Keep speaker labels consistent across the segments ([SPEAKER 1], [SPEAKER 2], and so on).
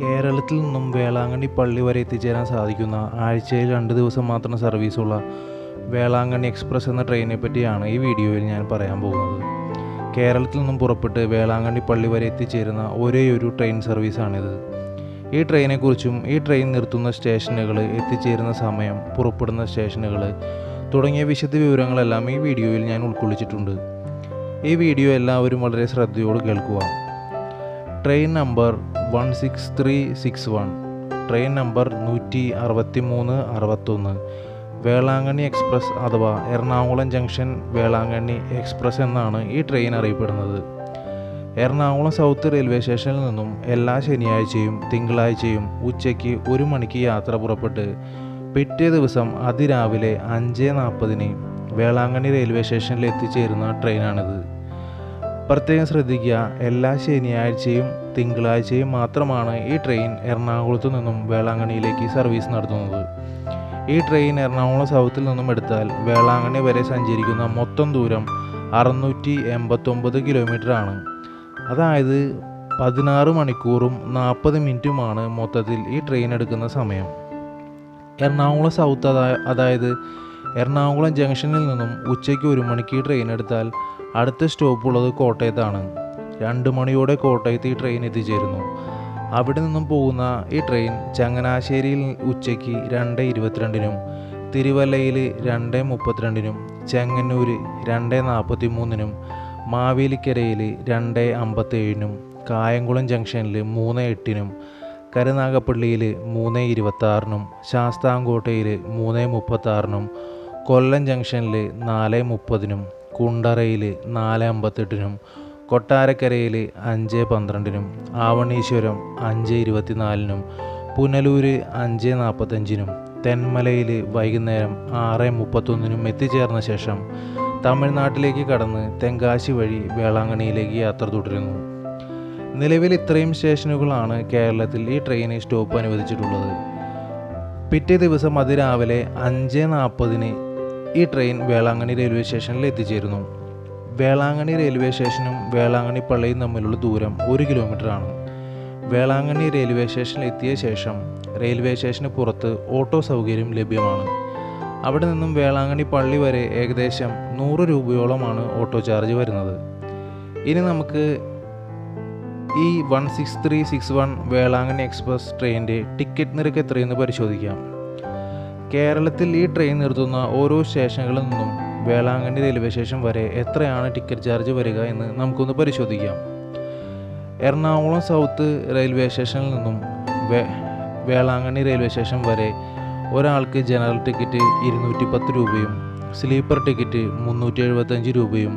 [SPEAKER 1] കേരളത്തിൽ നിന്നും വേളാങ്കണ്ണി പള്ളി വരെ എത്തിച്ചേരാൻ സാധിക്കുന്ന ആഴ്ചയിൽ രണ്ട് ദിവസം മാത്രം സർവീസുള്ള വേളാങ്കണ്ണി എക്സ്പ്രസ് എന്ന ട്രെയിനെ പറ്റിയാണ് ഈ വീഡിയോയിൽ ഞാൻ പറയാൻ പോകുന്നത്. കേരളത്തിൽ നിന്നും പുറപ്പെട്ട് വേളാങ്കണ്ണി പള്ളി വരെ എത്തിച്ചേരുന്ന ഒരേ ഒരു ട്രെയിൻ സർവീസാണിത്. ഈ ട്രെയിനെക്കുറിച്ചും ഈ ട്രെയിൻ നിർത്തുന്ന സ്റ്റേഷനുകൾ എത്തിച്ചേരുന്ന സമയം പുറപ്പെടുന്ന സ്റ്റേഷനുകൾ തുടങ്ങിയ വിശദ വിവരങ്ങളെല്ലാം ഈ വീഡിയോയിൽ ഞാൻ ഉൾക്കൊള്ളിച്ചിട്ടുണ്ട്. ഈ വീഡിയോ എല്ലാവരും വളരെ ശ്രദ്ധയോട് കേൾക്കുക. Train number one six three six one train number നൂറ്റി അറുപത്തി മൂന്ന് അറുപത്തൊന്ന്. വേളാങ്കണ്ണി എക്സ്പ്രസ് അഥവാ എറണാകുളം ജംഗ്ഷൻ വേളാങ്കണ്ണി എക്സ്പ്രസ് എന്നാണ് ഈ ട്രെയിൻ അറിയപ്പെടുന്നത്. എറണാകുളം സൗത്ത് റെയിൽവേ സ്റ്റേഷനിൽ നിന്നും എല്ലാ ശനിയാഴ്ചയും തിങ്കളാഴ്ചയും ഉച്ചയ്ക്ക് ഒരു മണിക്ക് യാത്ര പുറപ്പെട്ട് പിറ്റേ ദിവസം അതിരാവിലെ അഞ്ച് നാൽപ്പതിന് വേളാങ്കണ്ണി റെയിൽവേ സ്റ്റേഷനിൽ എത്തിച്ചേരുന്ന ട്രെയിനാണിത് പ്രത്യേകം ശ്രദ്ധിക്കുക എല്ലാ ശനിയാഴ്ചയും തിങ്കളാഴ്ചയും മാത്രമാണ് ഈ ട്രെയിൻ എറണാകുളത്തു നിന്നും വേളാങ്കണ്ണിയിലേക്ക് സർവീസ് നടത്തുന്നത്. ഈ ട്രെയിൻ എറണാകുളം സൗത്തിൽ നിന്നും എടുത്താൽ വേളാങ്കണ്ണി വരെ സഞ്ചരിക്കുന്ന മൊത്തം ദൂരം അറുന്നൂറ്റി എൺപത്തൊമ്പത് കിലോമീറ്റർ ആണ്. അതായത് പതിനാറ് മണിക്കൂറും നാൽപ്പത് മിനിറ്റുമാണ് മൊത്തത്തിൽ ഈ ട്രെയിൻ എടുക്കുന്ന സമയം. എറണാകുളം സൗത്ത് അതായത് എറണാകുളം ജംഗ്ഷനിൽ നിന്നും ഉച്ചയ്ക്ക് ഒരു മണിക്ക് ട്രെയിൻ എടുത്താൽ അടുത്ത സ്റ്റോപ്പ് ഉള്ളത് കോട്ടയത്താണ്. രണ്ട് മണിയോടെ കോട്ടയത്ത് ഈ ട്രെയിൻ എത്തിച്ചേരുന്നു. അവിടെ നിന്നും പോകുന്ന ഈ ട്രെയിൻ ചങ്ങനാശ്ശേരിയിൽ ഉച്ചയ്ക്ക് രണ്ട് ഇരുപത്തിരണ്ടിനും തിരുവല്ലയിൽ രണ്ട് മുപ്പത്തിരണ്ടിനും ചെങ്ങന്നൂർ രണ്ട് നാൽപ്പത്തി മൂന്നിനും മാവേലിക്കരയിൽ രണ്ട് അമ്പത്തേഴിനും കായംകുളം ജംഗ്ഷനിൽ മൂന്ന് എട്ടിനും കരുനാഗപ്പള്ളിയിൽ മൂന്ന് ഇരുപത്താറിനും ശാസ്താംകോട്ടയിൽ മൂന്ന് മുപ്പത്താറിനും കൊല്ലം ജംഗ്ഷനിൽ നാല് മുപ്പതിനും കുണ്ടറയിൽ നാല് അമ്പത്തെട്ടിനും കൊട്ടാരക്കരയിൽ അഞ്ച് പന്ത്രണ്ടിനും ആവണീശ്വരം അഞ്ച് ഇരുപത്തിനാലിനും പുനലൂർ അഞ്ച് നാൽപ്പത്തഞ്ചിനും തെന്മലയിൽ വൈകുന്നേരം ആറ് മുപ്പത്തൊന്നിനും എത്തിച്ചേർന്ന ശേഷം തമിഴ്നാട്ടിലേക്ക് കടന്ന് തെങ്കാശി വഴി വേളാങ്കണിയിലേക്ക് യാത്ര തുടരുന്നു. നിലവിൽ ഇത്രയും സ്റ്റേഷനുകളാണ് കേരളത്തിൽ ഈ ട്രെയിന് സ്റ്റോപ്പ് അനുവദിച്ചിട്ടുള്ളത്. പിറ്റേ ദിവസം അതിരാവിലെ അഞ്ച് നാൽപ്പതിന് ഈ ട്രെയിൻ വേളാങ്ങണി റെയിൽവേ സ്റ്റേഷനിൽ എത്തിച്ചേരുന്നു. വേളാങ്ങണി റെയിൽവേ സ്റ്റേഷനും വേളാങ്ങണി പള്ളിയും തമ്മിലുള്ള ദൂരം ഒരു കിലോമീറ്റർ ആണ്. വേളാങ്ങണി റെയിൽവേ സ്റ്റേഷനിൽ എത്തിയ ശേഷം റെയിൽവേ സ്റ്റേഷന് പുറത്ത് ഓട്ടോ സൗകര്യം ലഭ്യമാണ്. അവിടെ നിന്നും വേളാങ്ങണി പള്ളി വരെ ഏകദേശം നൂറ് രൂപയോളമാണ് ഓട്ടോ ചാർജ് വരുന്നത്. ഇനി നമുക്ക് ഈ one six three six one Velankanni express ട്രെയിനിന്റെ ടിക്കറ്റ് നിരക്ക് എത്രയെന്ന് പരിശോധിക്കാം. കേരളത്തിൽ ഈ ട്രെയിൻ നിർത്തുന്ന ഓരോ സ്റ്റേഷനുകളിൽ നിന്നും വേളാങ്കണ്ണി റെയിൽവേ സ്റ്റേഷൻ വരെ എത്രയാണ് ടിക്കറ്റ് ചാർജ് വരിക എന്ന് നമുക്കൊന്ന് പരിശോധിക്കാം. എറണാകുളം സൗത്ത് റെയിൽവേ സ്റ്റേഷനിൽ നിന്നും വേളാങ്കണ്ണി റെയിൽവേ സ്റ്റേഷൻ വരെ ഒരാൾക്ക് ജനറൽ ടിക്കറ്റ് ഇരുന്നൂറ്റി പത്ത് രൂപയും സ്ലീപ്പർ ടിക്കറ്റ് മുന്നൂറ്റി എഴുപത്തഞ്ച് രൂപയും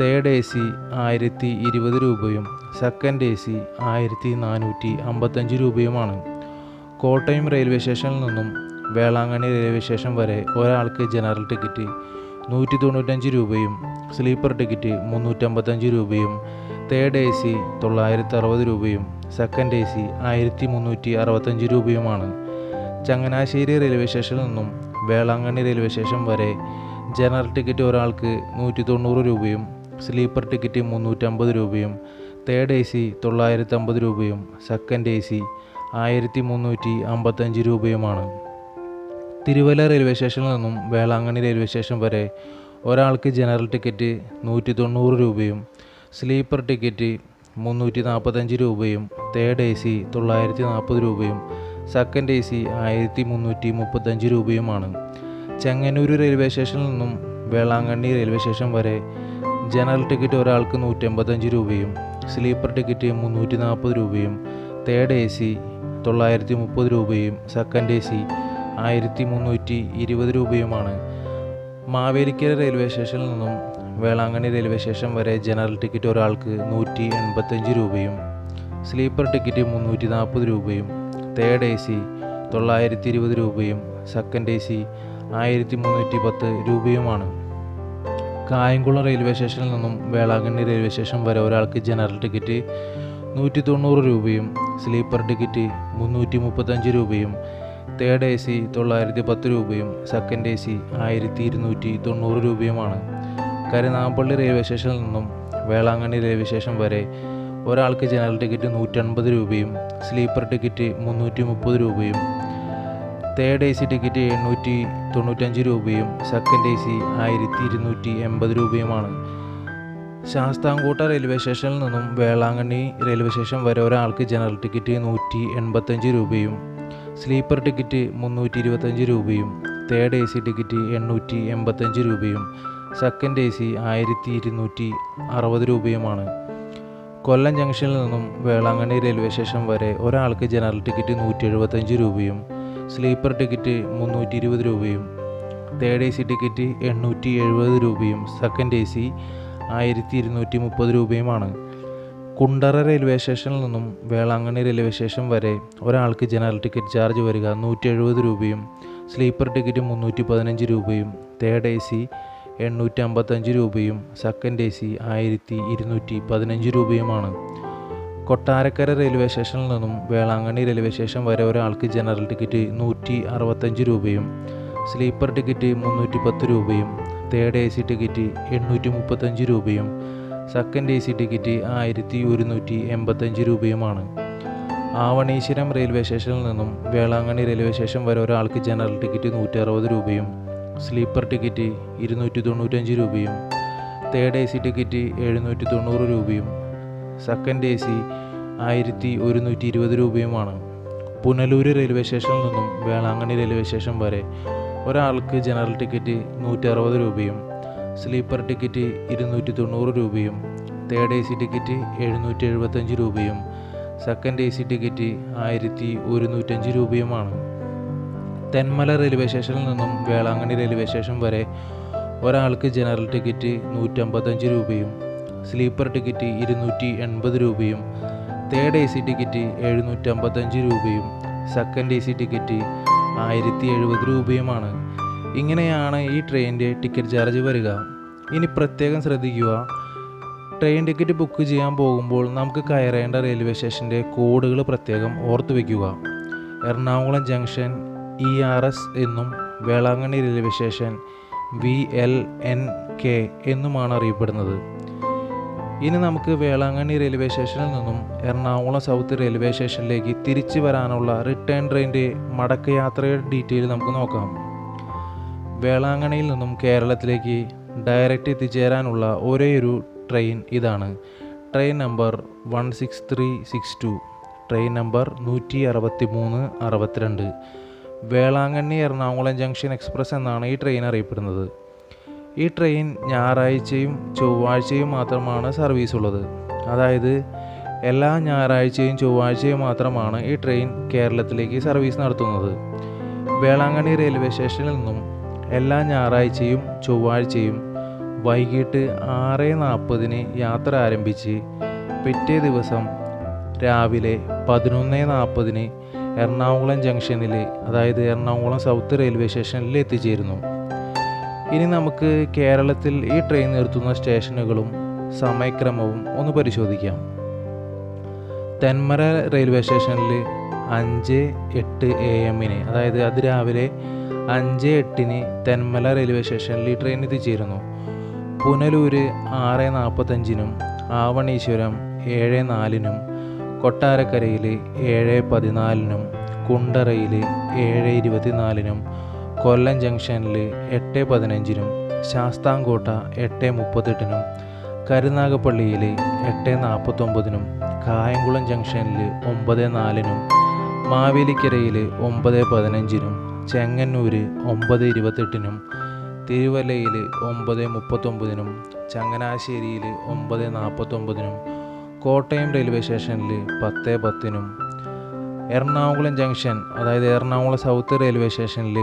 [SPEAKER 1] തേർഡ് എ സി ആയിരത്തി ഇരുപത് രൂപയും സെക്കൻഡ് എ സി ആയിരത്തി നാനൂറ്റി അമ്പത്തഞ്ച് രൂപയുമാണ്. കോട്ടയം റെയിൽവേ സ്റ്റേഷനിൽ നിന്നും വേളാങ്കണ്ണി റെയിൽവേ സ്റ്റേഷൻ വരെ ഒരാൾക്ക് ജനറൽ ടിക്കറ്റ് നൂറ്റി തൊണ്ണൂറ്റഞ്ച് രൂപയും സ്ലീപ്പർ ടിക്കറ്റ് മുന്നൂറ്റമ്പത്തഞ്ച് രൂപയും തേർഡ് എ സി തൊള്ളായിരത്തി അറുപത് രൂപയും സെക്കൻഡ് എ സി ആയിരത്തി മുന്നൂറ്റി അറുപത്തഞ്ച് രൂപയുമാണ്. ചങ്ങനാശ്ശേരി റെയിൽവേ സ്റ്റേഷനിൽ നിന്നും വേളാങ്കണ്ണി റെയിൽവേ സ്റ്റേഷൻ വരെ ജനറൽ ടിക്കറ്റ് ഒരാൾക്ക് നൂറ്റി തൊണ്ണൂറ് രൂപയും സ്ലീപ്പർ ടിക്കറ്റ് മുന്നൂറ്റമ്പത് രൂപയും തേർഡ് എ സി തൊള്ളായിരത്തി അമ്പത് രൂപയും സെക്കൻഡ് എ സി ആയിരത്തി മുന്നൂറ്റി അമ്പത്തഞ്ച് രൂപയുമാണ്. തിരുവല്ല റെയിൽവേ സ്റ്റേഷനിൽ നിന്നും വേളാങ്കണ്ണി റെയിൽവേ സ്റ്റേഷൻ വരെ ഒരാൾക്ക് ജനറൽ ടിക്കറ്റ് നൂറ്റി തൊണ്ണൂറ് രൂപയും സ്ലീപ്പർ ടിക്കറ്റ് മുന്നൂറ്റി നാൽപ്പത്തഞ്ച് രൂപയും തേർഡ് എ സി തൊള്ളായിരത്തി നാൽപ്പത് രൂപയും സെക്കൻഡ് എ സി ആയിരത്തി മുന്നൂറ്റി മുപ്പത്തഞ്ച് രൂപയുമാണ് ചെങ്ങന്നൂർ റെയിൽവേ സ്റ്റേഷനിൽ നിന്നും വേളാങ്കണ്ണി റെയിൽവേ സ്റ്റേഷൻ വരെ ജനറൽ ടിക്കറ്റ് ഒരാൾക്ക് നൂറ്റമ്പത്തഞ്ച് രൂപയും സ്ലീപ്പർ ടിക്കറ്റ് മുന്നൂറ്റി നാൽപ്പത് രൂപയും തേർഡ് എ സി തൊള്ളായിരത്തി മുപ്പത് രൂപയും സെക്കൻഡ് എ സി ആയിരത്തി മുന്നൂറ്റി ഇരുപത് രൂപയുമാണ്. മാവേലിക്കര റെയിൽവേ സ്റ്റേഷനിൽ നിന്നും വേളാങ്കണ്ണി റെയിൽവേ സ്റ്റേഷൻ വരെ ജനറൽ ടിക്കറ്റ് ഒരാൾക്ക് നൂറ്റി എൺപത്തഞ്ച് രൂപയും സ്ലീപ്പർ ടിക്കറ്റ് മുന്നൂറ്റി നാൽപ്പത് രൂപയും തേർഡ് എ സി തൊള്ളായിരത്തി ഇരുപത് രൂപയും സെക്കൻഡ് എ സി ആയിരത്തി മുന്നൂറ്റി പത്ത് രൂപയുമാണ്. കായംകുളം റെയിൽവേ സ്റ്റേഷനിൽ നിന്നും വേളാങ്കണ്ണി റെയിൽവേ സ്റ്റേഷൻ വരെ ഒരാൾക്ക് ജനറൽ ടിക്കറ്റ് നൂറ്റി തൊണ്ണൂറ് രൂപയും സ്ലീപ്പർ ടിക്കറ്റ് മുന്നൂറ്റി മുപ്പത്തഞ്ച് രൂപയും തേർഡ് എ സി തൊള്ളായിരത്തി പത്ത് രൂപയും സെക്കൻഡ് എ സി ആയിരത്തി ഇരുന്നൂറ്റി തൊണ്ണൂറ് രൂപയുമാണ്. കരുനാഗപ്പള്ളി റെയിൽവേ സ്റ്റേഷനിൽ നിന്നും വേളാങ്കണ്ണി റെയിൽവേ സ്റ്റേഷൻ വരെ ഒരാൾക്ക് ജനറൽ ടിക്കറ്റ് നൂറ്റൻപത് രൂപയും സ്ലീപ്പർ ടിക്കറ്റ് മുന്നൂറ്റി മുപ്പത് രൂപയും തേർഡ് എ സി ടിക്കറ്റ് എണ്ണൂറ്റി തൊണ്ണൂറ്റഞ്ച് രൂപയും സെക്കൻഡ് എ സി ആയിരത്തി ഇരുന്നൂറ്റി എൺപത് രൂപയുമാണ്. ശാസ്താംകോട്ട റെയിൽവേ സ്റ്റേഷനിൽ നിന്നും വേളാങ്കണ്ണി റെയിൽവേ സ്റ്റേഷൻ വരെ ഒരാൾക്ക് ജനറൽ ടിക്കറ്റ് നൂറ്റി എൺപത്തഞ്ച് രൂപയും സ്ലീപ്പർ ടിക്കറ്റ് മുന്നൂറ്റി ഇരുപത്തഞ്ച് രൂപയും തേർഡ് എ സി ടിക്കറ്റ് എണ്ണൂറ്റി എൺപത്തഞ്ച് രൂപയും സെക്കൻഡ് എ സി ആയിരത്തി ഇരുന്നൂറ്റി അറുപത് രൂപയുമാണ്. കൊല്ലം ജംഗ്ഷനിൽ നിന്നും വേളാങ്കണ്ണി റെയിൽവേ സ്റ്റേഷൻ വരെ ഒരാൾക്ക് ജനറൽ ടിക്കറ്റ് നൂറ്റി എഴുപത്തഞ്ച് രൂപയും സ്ലീപ്പർ ടിക്കറ്റ് മുന്നൂറ്റി ഇരുപത് രൂപയും തേർഡ് എ സി ടിക്കറ്റ് എണ്ണൂറ്റി എഴുപത് രൂപയും സെക്കൻഡ് എ സി ആയിരത്തി ഇരുന്നൂറ്റി മുപ്പത് രൂപയുമാണ്. കുണ്ടറ റെയിൽവേ സ്റ്റേഷനിൽ നിന്നും വേളാങ്കണ്ണി റെയിൽവേ സ്റ്റേഷൻ വരെ ഒരാൾക്ക് ജനറൽ ടിക്കറ്റ് ചാർജ് വരിക നൂറ്റി എഴുപത് രൂപയും സ്ലീപ്പർ ടിക്കറ്റ് മുന്നൂറ്റി പതിനഞ്ച് രൂപയും തേർഡ് എ സി എണ്ണൂറ്റി അമ്പത്തഞ്ച് രൂപയും സെക്കൻഡ് എ സി ആയിരത്തി ഇരുന്നൂറ്റി പതിനഞ്ച് രൂപയുമാണ്. കൊട്ടാരക്കര റെയിൽവേ സ്റ്റേഷനിൽ നിന്നും വേളാങ്കണ്ണി റെയിൽവേ സ്റ്റേഷൻ വരെ ഒരാൾക്ക് ജനറൽ ടിക്കറ്റ് നൂറ്റി അറുപത്തഞ്ച് രൂപയും സ്ലീപ്പർ ടിക്കറ്റ് മുന്നൂറ്റി പത്ത് രൂപയും തേർഡ് എ സി ടിക്കറ്റ് എണ്ണൂറ്റി മുപ്പത്തഞ്ച് രൂപയും സെക്കൻഡ് എ സി ടിക്കറ്റ് ആയിരത്തി ഒരുന്നൂറ്റി എൺപത്തഞ്ച് രൂപയുമാണ്. ആവണീശ്വരം റെയിൽവേ സ്റ്റേഷനിൽ നിന്നും വേളാങ്കണ്ണി റെയിൽവേ സ്റ്റേഷൻ വരെ ഒരാൾക്ക് ജനറൽ ടിക്കറ്റ് നൂറ്റി അറുപത് രൂപയും സ്ലീപ്പർ ടിക്കറ്റ് ഇരുന്നൂറ്റി തൊണ്ണൂറ്റഞ്ച് രൂപയും തേർഡ് എ സി ടിക്കറ്റ് എഴുന്നൂറ്റി തൊണ്ണൂറ് രൂപയും സെക്കൻഡ് എ സി ആയിരത്തി ഒരുന്നൂറ്റി ഇരുപത് രൂപയുമാണ് പുനലൂർ റെയിൽവേ സ്റ്റേഷനിൽ നിന്നും വേളാങ്കണ്ണി റെയിൽവേ സ്റ്റേഷൻ വരെ ഒരാൾക്ക് ജനറൽ ടിക്കറ്റ് നൂറ്റി അറുപത് രൂപയും സ്ലീപ്പർ ടിക്കറ്റ് ഇരുന്നൂറ്റി തൊണ്ണൂറ് രൂപയും തേർഡ് എ സി ടിക്കറ്റ് എഴുന്നൂറ്റി എഴുപത്തഞ്ച് രൂപയും സെക്കൻഡ് എ സി ടിക്കറ്റ് ആയിരത്തി ഒരുന്നൂറ്റഞ്ച് രൂപയുമാണ്. തെന്മല റെയിൽവേ സ്റ്റേഷനിൽ നിന്നും വേളാങ്കണ്ണി റെയിൽവേ സ്റ്റേഷൻ വരെ ഒരാൾക്ക് ജനറൽ ടിക്കറ്റ് നൂറ്റമ്പത്തഞ്ച് രൂപയും സ്ലീപ്പർ ടിക്കറ്റ് ഇരുന്നൂറ്റി എൺപത് രൂപയും തേർഡ് എ സി ടിക്കറ്റ് എഴുന്നൂറ്റമ്പത്തഞ്ച് രൂപയും സെക്കൻഡ് എ സി ടിക്കറ്റ് ആയിരത്തി എഴുപത് രൂപയുമാണ്. ഇങ്ങനെയാണ് ഈ ട്രെയിനിന്റെ ടിക്കറ്റ് ചാർജ് വരിക. ഇനി പ്രത്യേകം ശ്രദ്ധിക്കുക. ട്രെയിൻ ടിക്കറ്റ് ബുക്ക് ചെയ്യാൻ പോകുമ്പോൾ നമുക്ക് കയറേണ്ട റെയിൽവേ സ്റ്റേഷന്റെ കോഡുകൾ പ്രത്യേകം ഓർത്തു വയ്ക്കുക. Ernakulam junction E R S എന്നും Velankanni railway station V L N K എന്നുമാണ് അറിയപ്പെടുന്നത്. ഇനി നമുക്ക് വേളാങ്കണ്ണി റെയിൽവേ സ്റ്റേഷനിൽ നിന്നും എറണാകുളം സൗത്ത് റെയിൽവേ സ്റ്റേഷനിലേക്ക് തിരിച്ചു വരാനുള്ള റിട്ടേൺ ട്രെയിന്റെ മടക്കയാത്രയുടെ ഡീറ്റെയിൽ നമുക്ക് നോക്കാം. വേളാങ്കണ്ണിയിൽ നിന്നും കേരളത്തിലേക്ക് ഡയറക്റ്റ് എത്തിച്ചേരാനുള്ള ഒരേയൊരു ട്രെയിൻ ഇതാണ്. Train number one six three six two train number നൂറ്റി അറുപത്തി മൂന്ന് അറുപത്തിരണ്ട്. വേളാങ്കണ്ണി എറണാകുളം ജംഗ്ഷൻ എക്സ്പ്രസ് എന്നാണ് ഈ ട്രെയിൻ അറിയപ്പെടുന്നത്. ഈ ട്രെയിൻ ഞായറാഴ്ചയും ചൊവ്വാഴ്ചയും മാത്രമാണ് സർവീസ് ഉള്ളത്. അതായത് എല്ലാ ഞായറാഴ്ചയും ചൊവ്വാഴ്ചയും മാത്രമാണ് ഈ ട്രെയിൻ കേരളത്തിലേക്ക് സർവീസ് നടത്തുന്നത്. വേളാങ്കണ്ണി റെയിൽവേ സ്റ്റേഷനിൽ നിന്നും എല്ലാ ഞായറാഴ്ചയും ചൊവ്വാഴ്ചയും വൈകിട്ട് ആറ് നാൽപ്പതിന് യാത്ര ആരംഭിച്ച് പിറ്റേ ദിവസം രാവിലെ പതിനൊന്ന് നാൽപ്പതിന് എറണാകുളം ജംഗ്ഷനിൽ അതായത് എറണാകുളം സൗത്ത് റെയിൽവേ സ്റ്റേഷനിൽ എത്തിച്ചേരുന്നു. ഇനി നമുക്ക് കേരളത്തിൽ ഈ ട്രെയിൻ നിർത്തുന്ന സ്റ്റേഷനുകളും സമയക്രമവും ഒന്ന് പരിശോധിക്കാം. തെന്മല റെയിൽവേ സ്റ്റേഷനിൽ അഞ്ച് എട്ട് എ എമ്മിന് അതായത് അതിരാവിലെ അഞ്ച് എട്ടിന് തെന്മല റെയിൽവേ സ്റ്റേഷനിൽ ട്രെയിൻ എത്തിച്ചേരുന്നു പുനലൂര് ആറ് നാൽപ്പത്തഞ്ചിനും ആവണീശ്വരം ഏഴ് നാലിനും കൊട്ടാരക്കരയിൽ ഏഴ് പതിനാലിനും കുണ്ടറയിൽ ഏഴ് ഇരുപത്തിനാലിനും കൊല്ലം ജംഗ്ഷനിൽ എട്ട് പതിനഞ്ചിനും ശാസ്താംകോട്ട എട്ട് മുപ്പത്തെട്ടിനും കരുനാഗപ്പള്ളിയിൽ എട്ട് നാൽപ്പത്തൊമ്പതിനും കായംകുളം ജംഗ്ഷനിൽ ഒമ്പത് നാലിനും മാവേലിക്കരയിൽ ഒമ്പത് പതിനഞ്ചിനും ചെങ്ങന്നൂര് ഒമ്പത് ഇരുപത്തെട്ടിനും തിരുവല്ലയിൽ ഒമ്പത് മുപ്പത്തൊമ്പതിനും ചങ്ങനാശ്ശേരിയിൽ ഒമ്പത് നാൽപ്പത്തൊമ്പതിനും കോട്ടയം റെയിൽവേ സ്റ്റേഷനിൽ പത്ത് പത്തിനും എറണാകുളം ജംഗ്ഷൻ അതായത് എറണാകുളം സൗത്ത് റെയിൽവേ സ്റ്റേഷനിൽ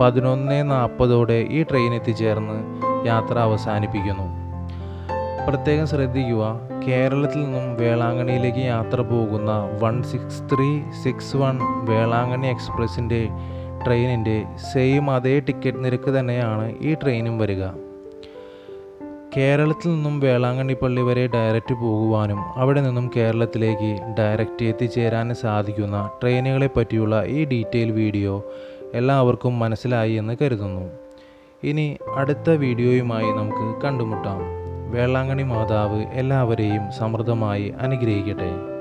[SPEAKER 1] പതിനൊന്ന് നാൽപ്പതോടെ ഈ ട്രെയിൻ എത്തിച്ചേർന്ന് യാത്ര അവസാനിപ്പിക്കുന്നു. പ്രത്യേകം ശ്രദ്ധിക്കുക കേരളത്തിൽ നിന്നും വേളാങ്കണിയിലേക്ക് യാത്ര പോകുന്ന one six three six one Velankanni എക്സ്പ്രസിന്റെ ട്രെയിനിന്റെ സെയിം അതേ ടിക്കറ്റ് നിരക്ക് തന്നെയാണ് ഈ ട്രെയിനും വരിക. കേരളത്തിൽ നിന്നും വേളാങ്കണ്ണി പള്ളി വരെ ഡയറക്റ്റ് പോകുവാനും അവിടെ നിന്നും കേരളത്തിലേക്ക് ഡയറക്റ്റ് എത്തിച്ചേരാനും സാധിക്കുന്ന ട്രെയിനുകളെ പറ്റിയുള്ള ഈ ഡീറ്റെയിൽ വീഡിയോ എല്ലാവർക്കും മനസ്സിലായി എന്ന് കരുതുന്നു. ഇനി അടുത്ത വീഡിയോയുമായി നമുക്ക് കണ്ടുമുട്ടാം. വേളാങ്കണ്ണി മാതാവ് എല്ലാവരെയും സമൃദ്ധമായി അനുഗ്രഹിക്കട്ടെ.